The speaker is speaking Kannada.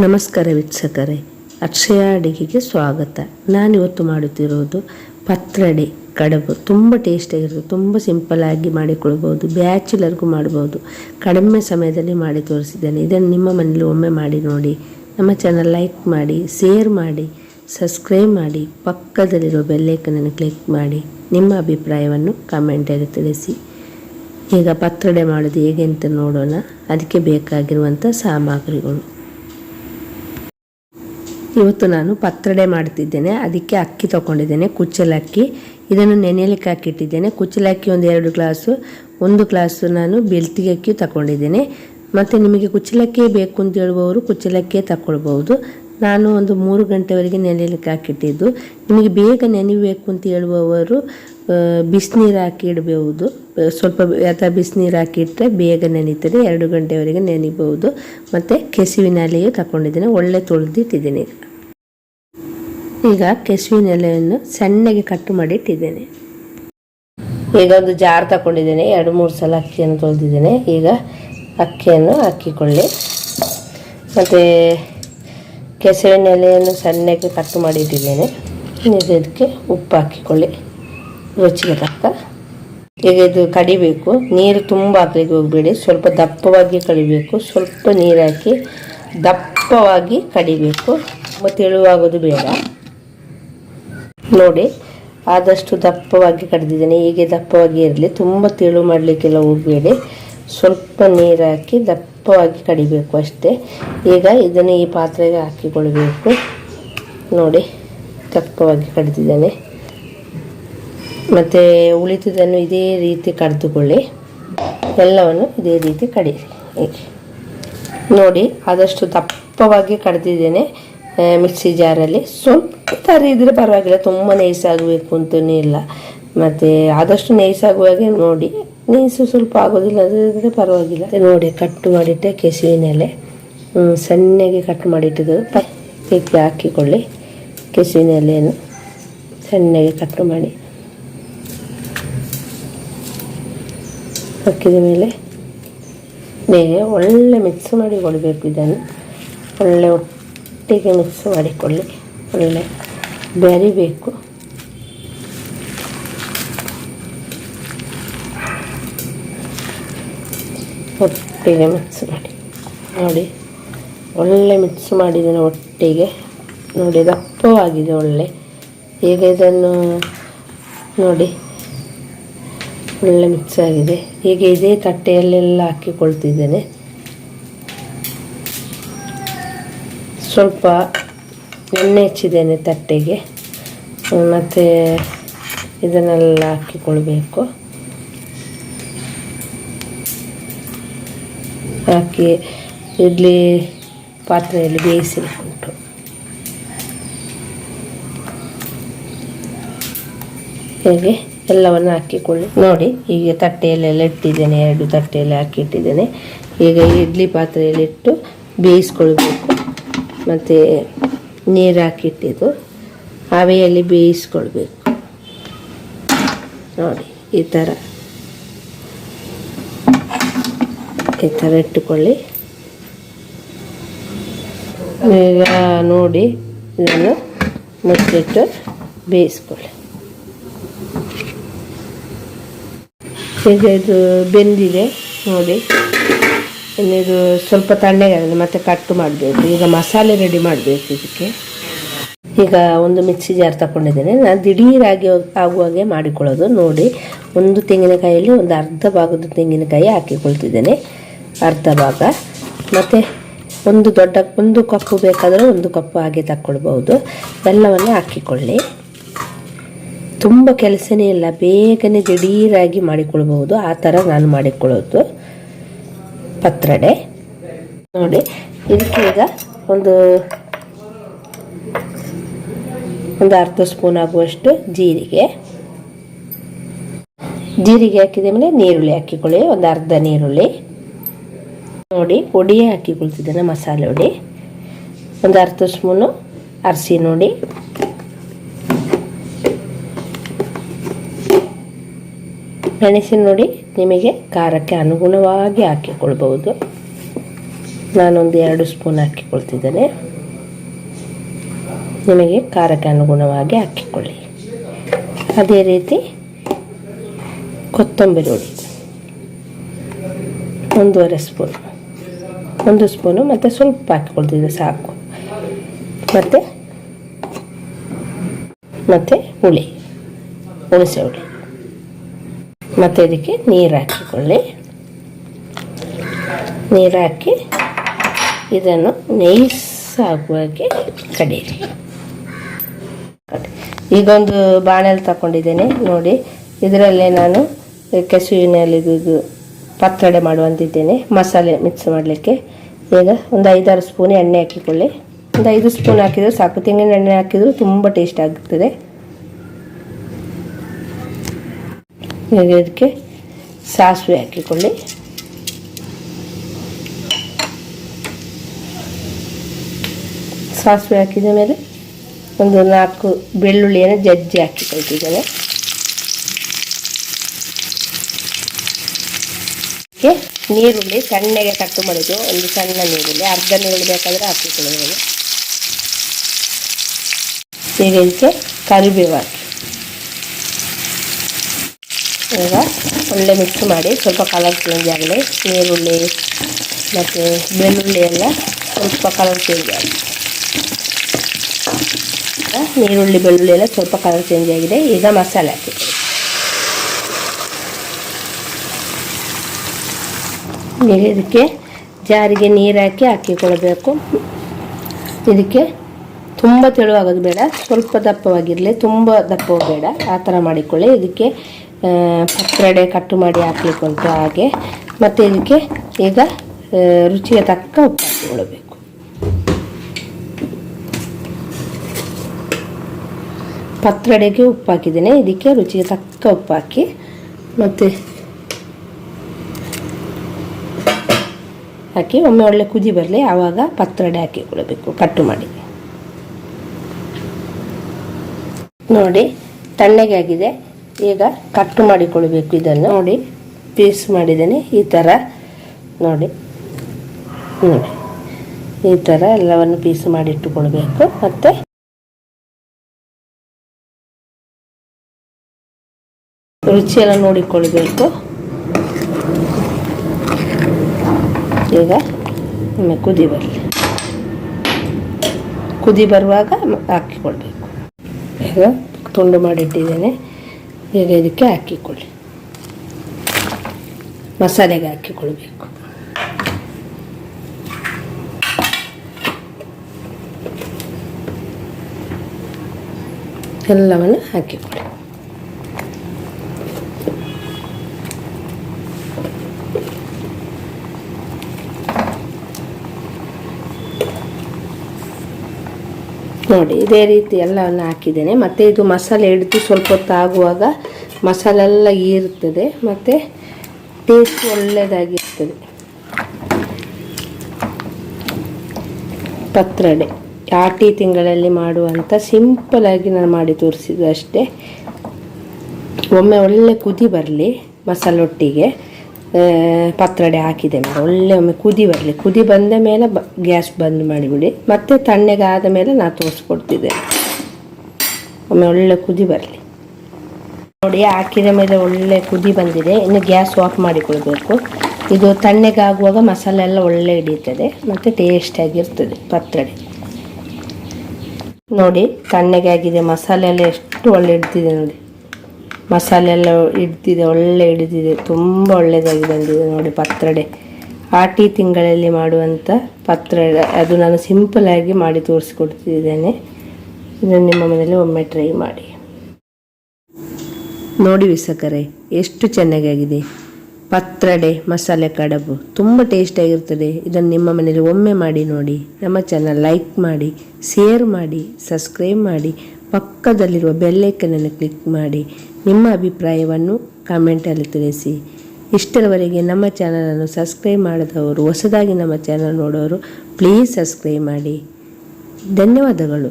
ನಮಸ್ಕಾರ ವೀಕ್ಷಕರೇ, ಅಕ್ಷಯ ಅಡಿಗೆಗೆ ಸ್ವಾಗತ. ನಾನಿವತ್ತು ಮಾಡುತ್ತಿರೋದು ಪತ್ರಡೆ ಕಡುಬು. ತುಂಬ ಟೇಸ್ಟಾಗಿರುತ್ತೆ ತುಂಬ ಸಿಂಪಲ್ಲಾಗಿ ಮಾಡಿಕೊಳ್ಬೋದು ಬ್ಯಾಚುಲರ್ಗೂ ಮಾಡ್ಬೋದು ಕಡಿಮೆ ಸಮಯದಲ್ಲಿ ಮಾಡಿ ತೋರಿಸಿದ್ದೇನೆ. ಇದನ್ನು ನಿಮ್ಮ ಮನೇಲಿ ಒಮ್ಮೆ ಮಾಡಿ ನೋಡಿ. ನಮ್ಮ ಚಾನಲ್ ಲೈಕ್ ಮಾಡಿ, ಶೇರ್ ಮಾಡಿ, ಸಬ್ಸ್ಕ್ರೈಬ್ ಮಾಡಿ, ಪಕ್ಕದಲ್ಲಿರೋ ಬೆಲ್ಲೈಕನನ್ನು ಕ್ಲಿಕ್ ಮಾಡಿ, ನಿಮ್ಮ ಅಭಿಪ್ರಾಯವನ್ನು ಕಮೆಂಟಲ್ಲಿ ತಿಳಿಸಿ. ಈಗ ಪತ್ರಡೆ ಮಾಡೋದು ಹೇಗೆ ಅಂತ ನೋಡೋಣ. ಅದಕ್ಕೆ ಬೇಕಾಗಿರುವಂಥ ಸಾಮಗ್ರಿಗಳು. ಇವತ್ತು ನಾನು ಪತ್ರಡೆ ಮಾಡ್ತಿದ್ದೇನೆ. ಅದಕ್ಕೆ ಅಕ್ಕಿ ತಗೊಂಡಿದ್ದೇನೆ, ಕುಚ್ಚಲಕ್ಕಿ. ಇದನ್ನು ನೆನೆಯಲಿಕ್ಕೆ ಹಾಕಿಟ್ಟಿದ್ದೇನೆ. ಕುಚ್ಚಲಕ್ಕಿ ಒಂದು ಎರಡು ಗ್ಲಾಸು, ಒಂದು ಗ್ಲಾಸು ನಾನು ಬೆಳ್ತಿಗೆ ಅಕ್ಕಿ ತಗೊಂಡಿದ್ದೇನೆ. ಮತ್ತು ನಿಮಗೆ ಕುಚ್ಚಲಕ್ಕಿ ಬೇಕು ಅಂತ ಹೇಳುವವರು ಕುಚ್ಚಲಕ್ಕಿ ತಗೊಳ್ಬೋದು ನಾನು ಒಂದು ಮೂರು ಗಂಟೆವರೆಗೆ ನೆನೆಯಲಿಕ್ಕೆ ಹಾಕಿಟ್ಟಿದ್ದು. ನಿಮಗೆ ಬೇಗ ನೆನೆಯಬೇಕು ಅಂತ ಹೇಳುವವರು ಬಿಸಿನೀರು ಹಾಕಿ ಇಡಬಹುದು. ಸ್ವಲ್ಪ ಅಥವಾ ಬಿಸಿನೀರು ಹಾಕಿಟ್ಟರೆ ಬೇಗ ನೆನೀತದೆ, ಎರಡು ಗಂಟೆವರೆಗೆ ನೆನಿಬಹುದು. ಮತ್ತು ಕೆಸುವಿನ ಎಲೆಯು ತಗೊಂಡಿದ್ದೀನಿ ಒಳ್ಳೆ ತೊಳೆದಿಟ್ಟಿದ್ದೀನಿ. ಈಗ ಕೆಸುವಿನ ಎಲೆಯನ್ನು ಸಣ್ಣಗೆ ಕಟ್ ಮಾಡಿ ಇಟ್ಟಿದ್ದೇನೆ ಈಗ ಒಂದು ಜಾರ್ ತಗೊಂಡಿದ್ದೇನೆ ಎರಡು, ಮೂರು ಸಲ ಅಕ್ಕಿಯನ್ನು ತೊಳೆದಿದ್ದೇನೆ. ಈಗ ಅಕ್ಕಿಯನ್ನು ಹಾಕಿಕೊಳ್ಳಿ. ಮತ್ತು ಕೆಸುವಿನ ಎಲೆಯನ್ನು ಸಣ್ಣಗೆ ಕಟ್ ಮಾಡಿ ಇಟ್ಟಿದ್ದೇನೆ ಈಗ ಇದಕ್ಕೆ ಉಪ್ಪು ಹಾಕಿಕೊಳ್ಳಿ. ರುಚಿಗೆ ತಕ್ಕ ಈಗ ಇದು ಕಡಿಬೇಕು. ನೀರು ತುಂಬ ಹಾಕ್ಲಿಕ್ಕೆ ಹೋಗಬೇಡಿ. ಸ್ವಲ್ಪ ದಪ್ಪವಾಗಿ ಕಡಿಬೇಕು. ಸ್ವಲ್ಪ ನೀರು ಹಾಕಿ ದಪ್ಪವಾಗಿ ಕಡಿಬೇಕು. ತುಂಬ ತೆಳುವಾಗೋದು ಬೇಡ. ನೋಡಿ, ಆದಷ್ಟು ದಪ್ಪವಾಗಿ ಕಡಿದಿದ್ದೇನೆ. ಹೀಗೆ ದಪ್ಪವಾಗಿ ಇರಲಿ. ತುಂಬ ತೆಳು ಮಾಡಲಿಕ್ಕೆಲ್ಲ ಹೋಗಬೇಡಿ. ಸ್ವಲ್ಪ ನೀರು ಹಾಕಿ ದಪ್ಪವಾಗಿ ಕಡಿಬೇಕು ಅಷ್ಟೇ. ಈಗ ಇದನ್ನು ಈ ಪಾತ್ರೆಗೆ ಹಾಕಿಕೊಳ್ಬೇಕು. ನೋಡಿ, ದಪ್ಪವಾಗಿ ಕಡಿದಿದ್ದೇನೆ. ಮತ್ತು ಉಳಿತದನ್ನು ಇದೇ ರೀತಿ ಕಡಿದುಕೊಳ್ಳಿ. ಎಲ್ಲವನ್ನು ಇದೇ ರೀತಿ ಕಡಿಯಿರಿ. ನೋಡಿ, ಆದಷ್ಟು ದಪ್ಪವಾಗಿ ಕಡ್ದಿದ್ದೇನೆ ಮಿಕ್ಸಿ ಜಾರಲ್ಲಿ. ಸ್ವಲ್ಪ ತರಿದ್ರೆ ಪರವಾಗಿಲ್ಲ, ತುಂಬ ನೈಸಾಗಬೇಕು ಅಂತಲೇ ಇಲ್ಲ. ಮತ್ತು ಆದಷ್ಟು ನೈಸಾಗುವಾಗೆ ನೋಡಿ. ನೈಸು ಸ್ವಲ್ಪ ಆಗೋದಿಲ್ಲ ಅಂದರೆ ಪರವಾಗಿಲ್ಲ. ನೋಡಿ, ಕಟ್ ಮಾಡಿಟ್ಟೆ ಕೆಸುವಿನ ಎಲೆ ಸಣ್ಣಗೆ ಕಟ್ ಮಾಡಿಟ್ಟಿದ್ದು. ಇದಕ್ಕೆ ಹಾಕಿಕೊಳ್ಳಿ ಕೆಸುವಿನ ಸಣ್ಣಗೆ ಕಟ್ ಮಾಡಿ. ಹಾಕಿದ ಮೇಲೆ ಬೇಗ ಒಳ್ಳೆ ಮಿಕ್ಸ್ ಮಾಡಿಕೊಳ್ಬೇಕು ಇದನ್ನು. ಒಳ್ಳೆ ಒಟ್ಟಿಗೆ ಮಿಕ್ಸ್ ಮಾಡಿಕೊಳ್ಳಿ ಒಳ್ಳೆ ಬೆರಿಬೇಕು. ಒಟ್ಟಿಗೆ ಮಿಕ್ಸ್ ಮಾಡಿ. ನೋಡಿ, ಒಳ್ಳೆ ಮಿಕ್ಸ್ ಮಾಡಿದ್ದೇನೆ ಒಟ್ಟಿಗೆ. ನೋಡಿ, ದಪ್ಪವಾಗಿದೆ ಒಳ್ಳೆ. ಈಗ ಇದನ್ನು ನೋಡಿ. ಒಳ್ಳೆ ಮಿಕ್ಸ್ ಆಗಿದೆ. ಹೀಗೆ ಇದೇ ತಟ್ಟೆಯಲ್ಲೆಲ್ಲ ಹಾಕಿಕೊಳ್ತಿದ್ದೇನೆ. ಸ್ವಲ್ಪ ಎಣ್ಣೆ ಹಚ್ಚಿದ್ದೇನೆ ತಟ್ಟೆಗೆ. ಮತ್ತು ಇದನ್ನೆಲ್ಲ ಹಾಕಿಕೊಳ್ಬೇಕು. ಹಾಕಿ ಇಡ್ಲಿ ಪಾತ್ರೆಯಲ್ಲಿ ಬೇಯಿಸಿ ಉಂಟು ಹೇಗೆ? ಎಲ್ಲವನ್ನು ಹಾಕಿಕೊಳ್ಳಿ. ನೋಡಿ ಈಗ ತಟ್ಟೆಯಲ್ಲೆಲ್ಲ ಇಟ್ಟಿದ್ದೇನೆ, ಎರಡು ತಟ್ಟೆಯಲ್ಲಿ ಹಾಕಿಟ್ಟಿದ್ದೇನೆ. ಈಗ ಇಡ್ಲಿ ಪಾತ್ರೆಯಲ್ಲಿಟ್ಟು ಬೇಯಿಸ್ಕೊಳ್ಬೇಕು. ಮತ್ತು ನೀರು ಹಾಕಿಟ್ಟಿದ್ದು ಹವೆಯಲ್ಲಿ ಬೇಯಿಸ್ಕೊಳ್ಬೇಕು. ನೋಡಿ, ಈ ಥರ. ಈ ಥರ ಇಟ್ಟುಕೊಳ್ಳಿ. ಈಗ ನೋಡಿ, ಇದನ್ನು ಮುಚ್ಚಿಟ್ಟು ಬೇಯಿಸ್ಕೊಳ್ಳಿ. ಇದು ಬೆಂದಿದೆ, ನೋಡಿ. ಇನ್ನಿದು ಸ್ವಲ್ಪ ತಣ್ಣಗಾಗಿದೆ, ಮತ್ತೆ ಕಟ್ಟು ಮಾಡಬೇಕು. ಈಗ ಮಸಾಲೆ ರೆಡಿ ಮಾಡಬೇಕು ಇದಕ್ಕೆ. ಈಗ ಒಂದು ಮಿಕ್ಸಿ ಜಾರ್ ತಗೊಂಡಿದ್ದೇನೆ ನಾನು ದಿಢೀರಾಗಿ ಆಗುವಾಗೆ ಮಾಡಿಕೊಳ್ಳೋದು. ನೋಡಿ, ಒಂದು ತೆಂಗಿನಕಾಯಲ್ಲಿ ಒಂದು ಅರ್ಧ ಭಾಗದ ತೆಂಗಿನಕಾಯಿ ಹಾಕಿಕೊಳ್ತಿದ್ದೇನೆ. ಅರ್ಧ ಭಾಗ. ಮತ್ತು ಒಂದು ದೊಡ್ಡ ಒಂದು ಕಪ್ಪು ಬೇಕಾದರೆ ಒಂದು ಕಪ್ಪು ಹಾಗೆ ತಕ್ಕೊಳ್ಬೋದು ಎಲ್ಲವನ್ನು ಹಾಕಿಕೊಳ್ಳಿ. ತುಂಬ ಕೆಲಸನೇ ಇಲ್ಲ. ಬೇಗನೆ ದಿಢೀರಾಗಿ ಮಾಡಿಕೊಳ್ಬಹುದು. ಆ ಥರ ನಾನು ಮಾಡಿಕೊಳ್ಳೋದು. ಪತ್ರಡೆ. ನೋಡಿ, ಇದಕ್ಕೆ ಈಗ ಒಂದು ಒಂದು ಅರ್ಧ ಸ್ಪೂನ್ ಆಗುವಷ್ಟು ಜೀರಿಗೆ. ಜೀರಿಗೆ ಹಾಕಿದ ಮೇಲೆ ನೀರುಳ್ಳಿ ಹಾಕಿಕೊಳ್ಳಿ. ಒಂದು ಅರ್ಧ ನೀರುಳ್ಳಿ ನೋಡಿ ಒಡಿಯೇ ಹಾಕಿಕೊಳ್ತಿದ್ದೇನೆ ಮಸಾಲೆ ಹುಡಿ ಒಂದು ಅರ್ಧ ಸ್ಪೂನು ಅರಸಿ ನೋಡಿ ಮೆಣಸಿನ ನೋಡಿ ನಿಮಗೆ ಖಾರಕ್ಕೆ ಅನುಗುಣವಾಗಿ ಹಾಕಿಕೊಳ್ಬಹುದು. ನಾನೊಂದು ಎರಡು ಸ್ಪೂನ್ ಹಾಕಿಕೊಳ್ತಿದ್ದೇನೆ. ನಿಮಗೆ ಖಾರಕ್ಕೆ ಅನುಗುಣವಾಗಿ ಹಾಕಿಕೊಳ್ಳಿ. ಅದೇ ರೀತಿ ಕೊತ್ತಂಬರಿ ಹುಡಿ ಒಂದೂವರೆ ಸ್ಪೂನ್. ಒಂದು ಸ್ಪೂನು ಮತ್ತು ಸ್ವಲ್ಪ ಹಾಕಿಕೊಳ್ತಿದ್ದೆ ಸಾಕು. ಮತ್ತು ಮತ್ತು ಹುಳಿ, ಹುಣಸೆ ಹುಳಿ. ಮತ್ತು ಇದಕ್ಕೆ ನೀರು ಹಾಕಿಕೊಳ್ಳಿ. ನೀರು ಹಾಕಿ ಇದನ್ನು ನೈಸ್ ಆಗುವಾಗೆ ಕಡೀರಿ ಈಗೊಂದು ಒಂದು ಬಾಣಲ್ಲಿ ತಗೊಂಡಿದ್ದೇನೆ, ನೋಡಿ. ಇದರಲ್ಲೇ ನಾನು ಕೆಸುವಿನಲ್ಲಿ ಪತ್ರೊಡೆ ಮಾಡುವಂತಿದ್ದೇನೆ ಮಸಾಲೆ ಮಿಕ್ಸ್ ಮಾಡಲಿಕ್ಕೆ. ಈಗ ಒಂದು ಐದಾರು ಸ್ಪೂನ್ ಎಣ್ಣೆ ಹಾಕಿಕೊಳ್ಳಿ. ಒಂದು ಐದು ಸ್ಪೂನ್ ಹಾಕಿದರೆ ಸಾಕು. ತೆಂಗಿನ ಎಣ್ಣೆ ಹಾಕಿದರೂ ತುಂಬ ಟೇಸ್ಟ್ ಆಗುತ್ತದೆ ಇದಕ್ಕೆ ಸಾಸಿವೆ ಹಾಕಿಕೊಳ್ಳಿ. ಸಾಸಿವೆ ಹಾಕಿದ ಮೇಲೆ ಒಂದು ನಾಲ್ಕು ಬೆಳ್ಳುಳ್ಳಿಯನ್ನು ಜಜ್ಜಿ ಹಾಕಿಕೊಳ್ತಿದ್ದೇನೆ. ನೀರುಳ್ಳಿ ಸಣ್ಣಗೆ ಕಟ್ಟು ಮಾಡೋದು ಒಂದು ಸಣ್ಣ ನೀರುಳ್ಳಿ, ಅರ್ಧ ನೀರುಳ್ಳಿ ಬೇಕಾದರೆ ಹಾಕಿಕೊಳ್ಳಬಹುದು ಈಗ ಇದಕ್ಕೆ ಕರಿಬೇವು ಹಾಕಿ. ಈಗ ಒಳ್ಳೆ ಮಿಕ್ಸ್ ಮಾಡಿ ಸ್ವಲ್ಪ ಕಲರ್ ಚೇಂಜ್ ಆಗಲಿ. ನೀರುಳ್ಳಿ ಮತ್ತು ಬೆಳ್ಳುಳ್ಳಿ ಎಲ್ಲ ಸ್ವಲ್ಪ ಕಲರ್ ಚೇಂಜ್ ಆಗಲಿ ನೀರುಳ್ಳಿ ಬೆಳ್ಳುಳ್ಳಿ ಎಲ್ಲ ಸ್ವಲ್ಪ ಕಲರ್ ಚೇಂಜ್ ಆಗಿದೆ. ಈಗ ಮಸಾಲೆ ಹಾಕಿ ಇದಕ್ಕೆ ಜಾರಿಗೆ ನೀರು ಹಾಕಿ ಹಾಕಿಕೊಳ್ಬೇಕು. ಇದಕ್ಕೆ ತುಂಬ ತೆಳುವಾಗೋದು ಬೇಡ. ಸ್ವಲ್ಪ ದಪ್ಪವಾಗಿರಲಿ, ತುಂಬ ದಪ್ಪವೂ ಬೇಡ. ಆ ಥರ ಮಾಡಿಕೊಳ್ಳಿ. ಇದಕ್ಕೆ ಪತ್ರೊಡೆ ಕಟ್ಟು ಮಾಡಿ ಹಾಕ್ಲಿಕ್ಕೆ ಉಂಟು ಹಾಗೆ. ಮತ್ತು ಇದಕ್ಕೆ ಈಗ ರುಚಿಗೆ ತಕ್ಕ ಉಪ್ಪು ಹಾಕಿಕೊಳ್ಳಬೇಕು ಪತ್ರಡೆಗೆ ಉಪ್ಪು ಹಾಕಿದ್ದೇನೆ. ಇದಕ್ಕೆ ರುಚಿಗೆ ತಕ್ಕ ಉಪ್ಪು ಹಾಕಿ, ಮತ್ತು ಹಾಕಿ ಒಮ್ಮೆ ಒಳ್ಳೆ ಕುದಿ ಬರಲಿ, ಆವಾಗ ಪತ್ರೊಡೆ ಹಾಕಿಕೊಳ್ಬೇಕು ಕಟ್ಟು ಮಾಡಿ. ನೋಡಿ, ತಣ್ಣಗೆ ಆಗಿದೆ. ಈಗ ಕಟ್ ಮಾಡಿಕೊಳ್ಬೇಕು ಇದನ್ನು. ನೋಡಿ ಪೀಸ್ ಮಾಡಿದ್ದೇನೆ. ಈ ಥರ ನೋಡಿ. ನೋಡಿ. ಈ ಥರ ಎಲ್ಲವನ್ನು ಪೀಸ್ ಮಾಡಿ ಇಟ್ಟುಕೊಳ್ಬೇಕು ಮತ್ತು ರುಚಿಯೆಲ್ಲ ನೋಡಿಕೊಳ್ಬೇಕು. ಈಗ ಕುದಿ ಬರಲಿ. ಕುದಿ ಬರುವಾಗ ಹಾಕಿಕೊಳ್ಬೇಕು. ಈಗ ತುಂಡು ಮಾಡಿಟ್ಟಿದ್ದೇನೆ. ಈಗ ಇದಕ್ಕೆ ಹಾಕಿಕೊಳ್ಳಿ. ಮಸಾಲೆಗೆ ಹಾಕಿಕೊಳ್ಬೇಕು. ಎಲ್ಲವನ್ನು ಹಾಕಿಕೊಳ್ಳಿ. ನೋಡಿ, ಇದೇ ರೀತಿ ಎಲ್ಲವನ್ನು ಹಾಕಿದ್ದೇನೆ. ಮತ್ತು ಇದು ಮಸಾಲೆ ಹಿಡಿದು ಸ್ವಲ್ಪ ಹೊತ್ತು ಆಗುವಾಗ ಮಸಾಲೆ ಎಲ್ಲ ಈರುತ್ತದೆ ಮತ್ತು ಟೇಸ್ಟ್ ಒಳ್ಳೆಯದಾಗಿರ್ತದೆ ಪತ್ರಡೆ. ಆಟಿ ತಿಂಗಳಲ್ಲಿ ಮಾಡುವಂಥ ಸಿಂಪಲಾಗಿ ನಾನು ಮಾಡಿ ತೋರಿಸಿದ್ದು ಅಷ್ಟೇ. ಒಮ್ಮೆ ಒಳ್ಳೆ ಕುದಿ ಬರಲಿ ಮಸಾಲೊಟ್ಟಿಗೆ ಪತ್ರೊಡೆ ಹಾಕಿದೆ ಮೇಲೆ ಒಳ್ಳೆ ಒಮ್ಮೆ ಕುದಿ ಬರಲಿ. ಕುದಿ ಬಂದ ಮೇಲೆ ಬ, ಗ್ಯಾಸ್ ಬಂದ್ ಮಾಡಿಬಿಡಿ ಮತ್ತೆ ತಣ್ಣಗಾದ ಮೇಲೆ ನಾನು ತೋರಿಸ್ಕೊಡ್ತಿದ್ದೆ. ಒಮ್ಮೆ ಒಳ್ಳೆ ಕುದಿ ಬರಲಿ. ನೋಡಿ, ಹಾಕಿದ ಮೇಲೆ ಒಳ್ಳೆ ಕುದಿ ಬಂದಿದೆ. ಇನ್ನು ಗ್ಯಾಸ್ ಆಫ್ ಮಾಡಿಕೊಳ್ಬೇಕು. ಇದು ತಣ್ಣಗಾಗುವಾಗ ಮಸಾಲೆ ಎಲ್ಲ ಒಳ್ಳೆ ಹಿಡಿಯುತ್ತದೆ. ಮತ್ತು ಟೇಸ್ಟಾಗಿರ್ತದೆ ಪತ್ರೊಡೆ. ನೋಡಿ, ತಣ್ಣಗಾಗಿದೆ. ಮಸಾಲೆ ಎಲ್ಲ ಎಷ್ಟು ಒಳ್ಳೆ ಹಿಡ್ತಿದೆ ನೋಡಿ. ಮಸಾಲೆ ಎಲ್ಲ ಹಿಡ್ದಿದೆ, ಒಳ್ಳೆ ಹಿಡಿದಿದೆ, ತುಂಬ ಒಳ್ಳೆಯದಾಗಿ ಬಂದಿದೆ ನೋಡಿ ಪತ್ರೊಡೆ. ಆಟಿ ತಿಂಗಳಲ್ಲಿ ಮಾಡುವಂಥ ಪತ್ರಡೆ ಅದು ನಾನು ಸಿಂಪಲಾಗಿ ಮಾಡಿ ತೋರಿಸಿಕೊಡ್ತಿದ್ದೇನೆ. ಇದನ್ನು ನಿಮ್ಮ ಮನೇಲಿ ಒಮ್ಮೆ ಟ್ರೈ ಮಾಡಿ. ನೋಡಿ ವಿಸಕರೆ ಎಷ್ಟು ಚೆನ್ನಾಗಾಗಿದೆ. ಪತ್ರೊಡೆ, ಮಸಾಲೆ ಕಡಬು. ತುಂಬ ಟೇಸ್ಟಾಗಿರ್ತದೆ ಇದನ್ನು ನಿಮ್ಮ ಮನೇಲಿ ಒಮ್ಮೆ ಮಾಡಿ ನೋಡಿ. ನಮ್ಮ ಚಾನಲ್ ಲೈಕ್ ಮಾಡಿ ಶೇರ್ ಮಾಡಿ ಸಬ್ಸ್ಕ್ರೈಬ್ ಮಾಡಿ, ಪಕ್ಕದಲ್ಲಿರುವ ಬೆಲ್ಲೈಕನನ್ನು ಕ್ಲಿಕ್ ಮಾಡಿ. ನಿಮ್ಮ ಅಭಿಪ್ರಾಯವನ್ನು ಕಾಮೆಂಟಲ್ಲಿ ತಿಳಿಸಿ. ಇಷ್ಟರವರೆಗೆ ನಮ್ಮ ಚಾನಲನ್ನು ಸಬ್ಸ್ಕ್ರೈಬ್ ಮಾಡಿದವರು, ಹೊಸದಾಗಿ ನಮ್ಮ ಚಾನಲ್ ನೋಡೋರು ಪ್ಲೀಸ್ ಸಬ್ಸ್ಕ್ರೈಬ್ ಮಾಡಿ. ಧನ್ಯವಾದಗಳು.